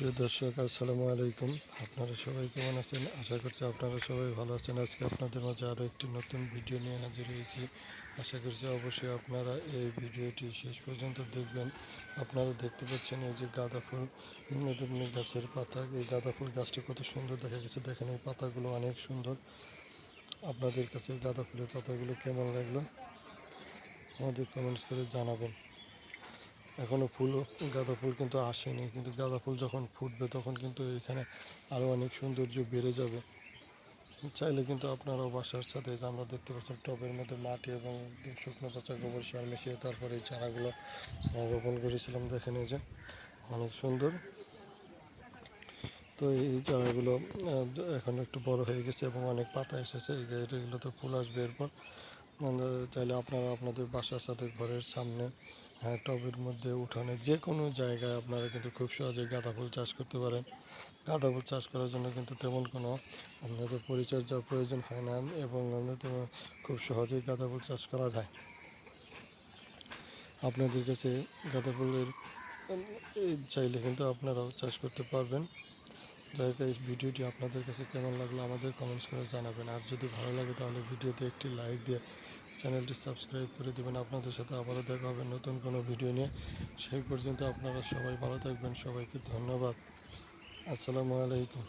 প্রিয় দর্শক, আসসালামু আলাইকুম। আপনারা সবাই কেমন আছেন? আশা করছি আপনারা সবাই ভালো আছেন। আজকে আপনাদের মাঝে আরও একটি নতুন ভিডিও নিয়ে হাজির হয়েছি। আশা করছি অবশ্যই আপনারা এই ভিডিওটি শেষ পর্যন্ত দেখবেন। আপনারা দেখতে পাচ্ছেন এই যে গাঁদা ফুল গাছের পাতা। এই গাঁদা ফুল গাছটি কত সুন্দর দেখা গেছে। দেখেন এই পাতাগুলো অনেক সুন্দর। আপনাদের কাছে গাঁদা ফুলের পাতাগুলো কেমন লাগল? আমাদের কমেন্টস করে জানাবেন। এখনও ফুলও গাঁদা ফুল কিন্তু আসেনি, কিন্তু গাঁদা ফুল যখন ফুটবে তখন কিন্তু এখানে আরও অনেক সৌন্দর্য বেড়ে যাবে। চাইলে কিন্তু আপনারাও বাসার সাথে আমরা দেখতে পাচ্ছেন টবের মধ্যে মাটি এবং শুকনো পচা গোবর সার মিশিয়ে তারপরে এই চারাগুলো রোপণ করেছিলাম, দেখেন এই যে অনেক সুন্দর। তো এই চারাগুলো এখন একটু বড় হয়ে গেছে এবং অনেক পাতা এসেছে, এই এগুলো তো ফুল আসবে এরপর। চাইলে আপনারা আপনাদের বাসার সাথে ঘরের সামনে টবের মধ্যে, উঠানে যে কোনো জায়গায় আপনারা কিন্তু খুব সহজে গাঁদা ফুল চাষ করতে পারেন। গাঁদা ফুল চাষ করার জন্য কিন্তু তেমন কোনো আপনাদের পরিচর্যার প্রয়োজন হয় না এবং আপনাদের খুব সহজেই গাঁদা ফুল চাষ করা যায়। আপনাদের কাছে গাঁদা ফুলের চাইলে কিন্তু আপনারাও চাষ করতে পারবেন। যাই হোক, এই ভিডিওটি আপনাদের কাছে কেমন লাগল আমাদের কমেন্টস করে জানাবেন। আর যদি ভালো লাগে তাহলে ভিডিওতে একটি লাইক দিয়ে চ্যানেলটি সাবস্ক্রাইব করে দেবেন। আপনাদের সাথে আবারও দেখা হবে নতুন কোনো ভিডিও নিয়ে। সেই পর্যন্ত আপনারা সবাই ভালো থাকবেন। সবাইকে ধন্যবাদ। আসসালামু আলাইকুম।